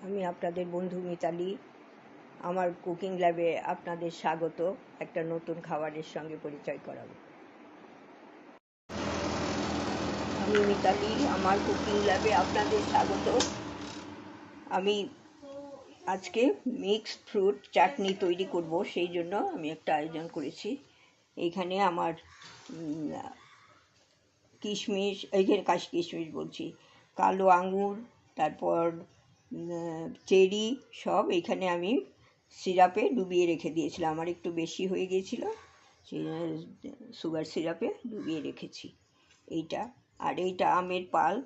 আমি আপনাদের বন্ধু মিতালি। আমার কুকিং ল্যাবে আপনাদের স্বাগত। একটা নতুন খাবারের সঙ্গে পরিচয় করাবো। আমি মিতালি, আমার কুকিং ল্যাবে আপনাদের স্বাগত। আমি আজকে মিক্সড ফ্রুট চাটনি তৈরি করব, সেই জন্য আমি একটা আয়োজন করেছি। এইখানে আমার কিশমিশ এইখানে কাশ কিশমিশ বলছি। কালো আঙুর তারপর চেরি সব এখানে আমি সিরাপে ডুবিয়ে রেখে দিয়েছিলাম। আমার একটু বেশি হয়ে গিয়েছিল সুগার সিরাপে ডুবিয়ে রেখেছি। এইটা, আর এইটা আমের পাল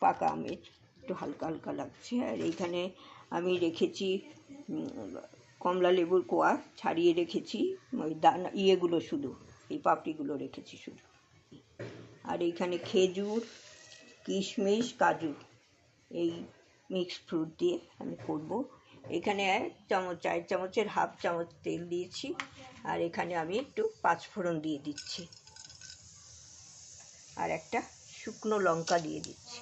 পাক- আমের, একটু হালকা হালকা লাগছে। আর এইখানে আমি রেখেছি কমলা লেবুর কোয়া ছাড়িয়ে রেখেছি, ওই দানা, ইয়েগুলো শুধু, এই পাপড়িগুলো রেখেছি শুধু। আর এইখানে খেজুর কিশমিশ, কাজু, এই মিক্স ফ্রুট দিয়ে আমি করব। এখানে এক চামচ চায়ের চামচের হাফ চামচ তেল দিয়েছি, আর এখানে আমি একটু পাঁচফোড়ন দিয়ে দিচ্ছি। আর একটা শুকনো লঙ্কা দিয়ে দিচ্ছি।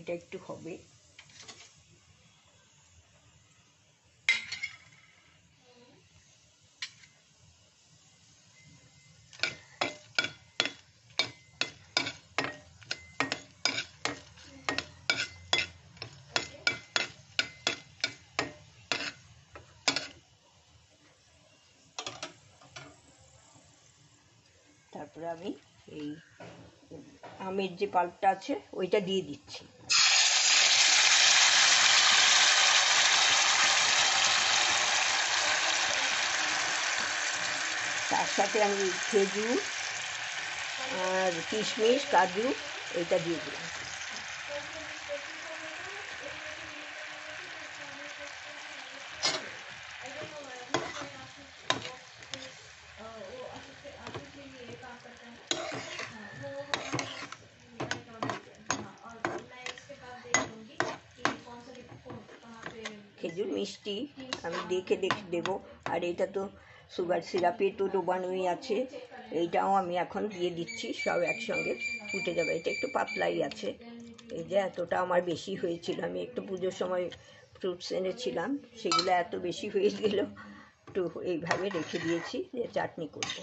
এটা একটু হবে। তারপরে আমি এই আমের যে পাল্পটা আছে, ওইটা দিয়ে দিচ্ছি। তার সাথে আমি খেজুর আর কিশমিশ, কাজু এটা দিয়ে দিলাম। খেজুর মিষ্টি, আমি দেখে দেখে দেবো। আর এটা তো সুগার সিরাপে তো ডোবানোই আছে। এইটাও আমি এখন দিয়ে দিচ্ছি, সব একসঙ্গে ফুটে যাবে। এটা একটু পাতলাই আছে। এই যে এতটা আমার বেশি হয়েছিল। আমি একটু পুজোর সময় ফ্রুটস এনেছিলাম, সেগুলো এত বেশি হয়ে গেল। একটু এইভাবে রেখে দিয়েছি যে চাটনি করব।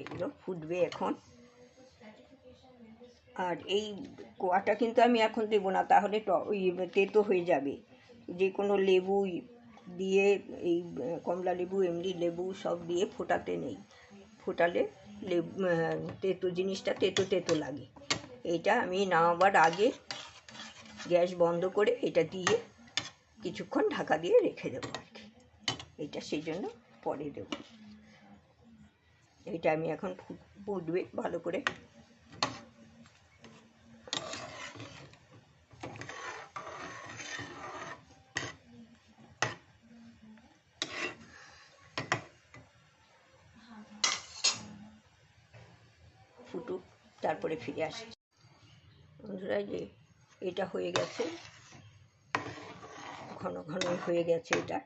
এগুলো ফুটবে এখন। আর এই কোয়াটা কিন্তু আমি এখন দেবো না, তাহলে ওই তেতো হয়ে যাবে। যে কোনো লেবু দিয়ে, এই, কমলা লেবু, এমনি লেবু সব দিয়ে ফোটাতে নেই। ফোটালে লেবু তেতো, জিনিসটা তেতো তেতো লাগে। এটা আমি নামাবার আগে গ্যাস বন্ধ করে এটা দিয়ে কিছুক্ষণ ঢাকা দিয়ে রেখে দেবো আর কি। এটা সেই জন্য পরে দেবো। এটা আমি এখন ফুটবে ভালো করে। ফুটুক, তারপরে ফিরে আসছি বন্ধুরা যে এটা হয়ে গেছে। ঘন ঘন হয়ে গেছে এটা।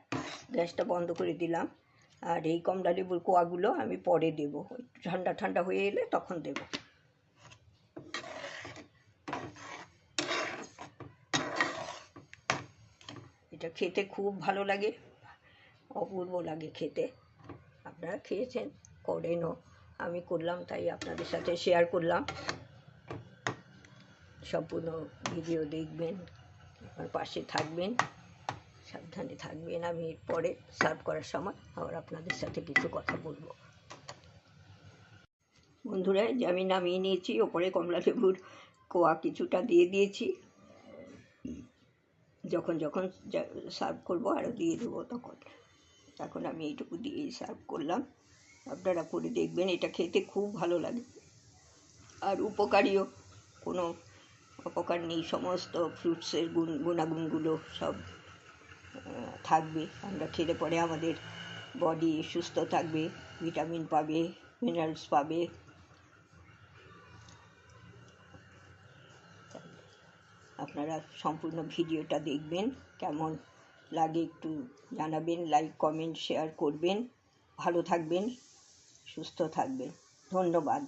গ্যাসটা বন্ধ করে দিলাম। আর এই কমলা লেবুর কোয়াগুলো আমি পরে দেব। ঠান্ডা ঠান্ডা হয়ে এলে তখন দেব। এটা খেতে খুব ভালো লাগে। অপূর্ব লাগে খেতে। আপনারা খেয়েছেন, করেনও। আমি করলাম, তাই আপনাদের সাথে শেয়ার করলাম। সম্পূর্ণ ভিডিও দেখবেন, আমার পাশে থাকবেন, সাবধানে থাকবেন। আমি পরে সার্ভ করার সময় আবার আপনাদের সাথে কিছু কথা বলব। বন্ধুরা যে আমি নামিয়ে নিয়েছি, ওপরে কমলা লেবুর কোয়া কিছুটা দিয়ে দিয়েছি। যখন যখন সার্ভ করব আরও দিয়ে দেবো তখন। এখন আমি এইটুকু দিয়েই সার্ভ করলাম। আপনারা করে দেখবেন, এটা খেতে খুব ভালো লাগে। আর উপকারীও, কোনো অপকার নেই, সমস্ত ফ্রুটসের গুণ, গুণাগুণগুলো সব থাকবে। আমরা খেলে পরে আমাদের বডি সুস্থ থাকবে ভিটামিন পাবে মিনারেলস পাবে। আপনারা সম্পূর্ণ ভিডিওটা দেখবেন, কেমন লাগে একটু জানাবেন লাইক কমেন্ট শেয়ার করবেন। ভালো থাকবেন। সুস্থ থাকবে। ধন্যবাদ।